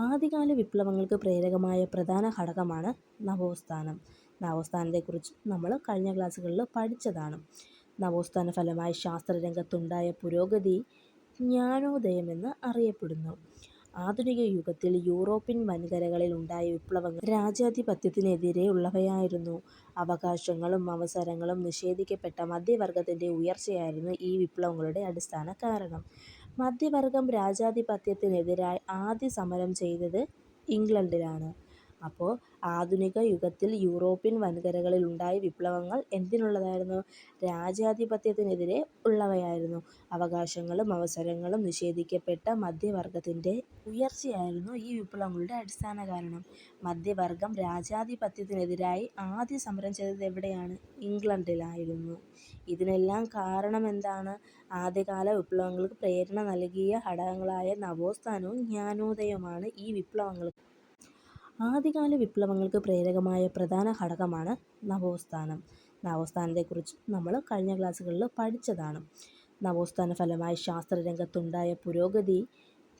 ആദ്യകാല വിപ്ലവങ്ങൾക്ക് പ്രേരകമായ പ്രധാന ഘടകമാണ് നവോത്ഥാനം. നവോത്ഥാനത്തെക്കുറിച്ച് നമ്മൾ കഴിഞ്ഞ ക്ലാസ്സുകളിൽ പഠിച്ചതാണ്. നവോത്ഥാന ഫലമായി ശാസ്ത്രരംഗത്തുണ്ടായ പുരോഗതി ജ്ഞാനോദയമെന്ന് അറിയപ്പെടുന്നു. ആധുനിക യുഗത്തിൽ യൂറോപ്യൻ വൻകരകളിൽ ഉണ്ടായ വിപ്ലവങ്ങൾ രാജാധിപത്യത്തിനെതിരെയുള്ളവയായിരുന്നു. അവകാശങ്ങളും അവസരങ്ങളും നിഷേധിക്കപ്പെട്ട മധ്യവർഗത്തിന്റെ ഉയർച്ചയായിരുന്നു ഈ വിപ്ലവങ്ങളുടെ അടിസ്ഥാന കാരണം. മധ്യവർഗം രാജാധിപത്യത്തിനെതിരായി ആദ്യ സമരം ചെയ്തത് ഇംഗ്ലണ്ടിലാണ്. അപ്പോൾ ആധുനിക യുഗത്തിൽ യൂറോപ്യൻ വൻകരകളിൽ ഉണ്ടായ വിപ്ലവങ്ങൾ എന്തിനുള്ളതായിരുന്നു? രാജാധിപത്യത്തിനെതിരെ ഉള്ളവയായിരുന്നു. അവകാശങ്ങളും അവസരങ്ങളും നിഷേധിക്കപ്പെട്ട മധ്യവർഗത്തിന്റെ ഉയർച്ചയായിരുന്നു ഈ വിപ്ലവങ്ങളുടെ അടിസ്ഥാന കാരണം. മധ്യവർഗം രാജാധിപത്യത്തിനെതിരായി ആദ്യ സമരം ചെയ്തത് എവിടെയാണ്? ഇംഗ്ലണ്ടിലായിരുന്നു. ഇതിനെല്ലാം കാരണം എന്താണ് ആദ്യകാല വിപ്ലവങ്ങൾക്ക് പ്രേരണ നൽകിയ ഘടകങ്ങളായ നവോത്ഥാനവും ജ്ഞാനോദയവുമാണ് ഈ വിപ്ലവങ്ങൾക്ക് ആദ്യകാല വിപ്ലവങ്ങൾക്ക് പ്രേരകമായ പ്രധാന ഘടകമാണ് നവോത്ഥാനം. നവോത്ഥാനത്തെക്കുറിച്ച് നമ്മൾ കഴിഞ്ഞ ക്ലാസ്സുകളിൽ പഠിച്ചതാണ്. നവോത്ഥാന ഫലമായി ശാസ്ത്രരംഗത്തുണ്ടായ പുരോഗതി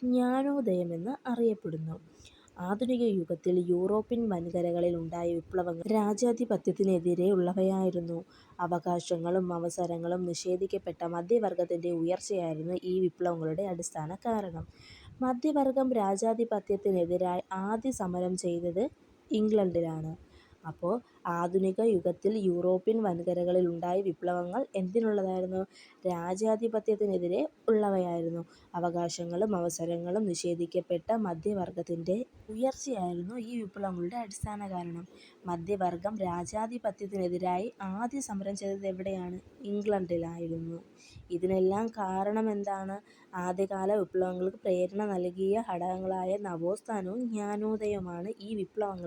ജ്ഞാനോദയമെന്ന് അറിയപ്പെടുന്നു. ആധുനിക യുഗത്തിൽ യൂറോപ്യൻ വൻകരകളിൽ ഉണ്ടായ വിപ്ലവങ്ങൾ രാജാധിപത്യത്തിനെതിരെയുള്ളവയായിരുന്നു. അവകാശങ്ങളും അവസരങ്ങളും നിഷേധിക്കപ്പെട്ട മധ്യവർഗത്തിന്റെ ഉയർച്ചയായിരുന്നു ഈ വിപ്ലവങ്ങളുടെ അടിസ്ഥാന കാരണം. മധ്യവർഗം രാജാധിപത്യത്തിനെതിരായി ആദ്യ സമരം ചെയ്തത് ഇംഗ്ലണ്ടിലാണ്. അപ്പോൾ ആധുനിക യുഗത്തിൽ യൂറോപ്യൻ വൻകരകളിൽ ഉണ്ടായ വിപ്ലവങ്ങൾ എന്തിനുള്ളതായിരുന്നു? രാജാധിപത്യത്തിനെതിരെ ഉള്ളവയായിരുന്നു. അവകാശങ്ങളും അവസരങ്ങളും നിഷേധിക്കപ്പെട്ട മധ്യവർഗത്തിന്റെ ഉയർച്ചയായിരുന്നു ഈ വിപ്ലവങ്ങളുടെ അടിസ്ഥാന കാരണം. മധ്യവർഗം രാജാധിപത്യത്തിനെതിരായി ആദ്യ സമരം ചെയ്തത് എവിടെയാണ്? ഇംഗ്ലണ്ടിലായിരുന്നു. ഇതിനെല്ലാം കാരണം എന്താണ് ആദ്യകാല വിപ്ലവങ്ങൾക്ക് പ്രേരണ നൽകിയ ഘടകങ്ങളായ നവോത്ഥാനവും ജ്ഞാനോദയവുമാണ് ഈ വിപ്ലവങ്ങൾക്ക്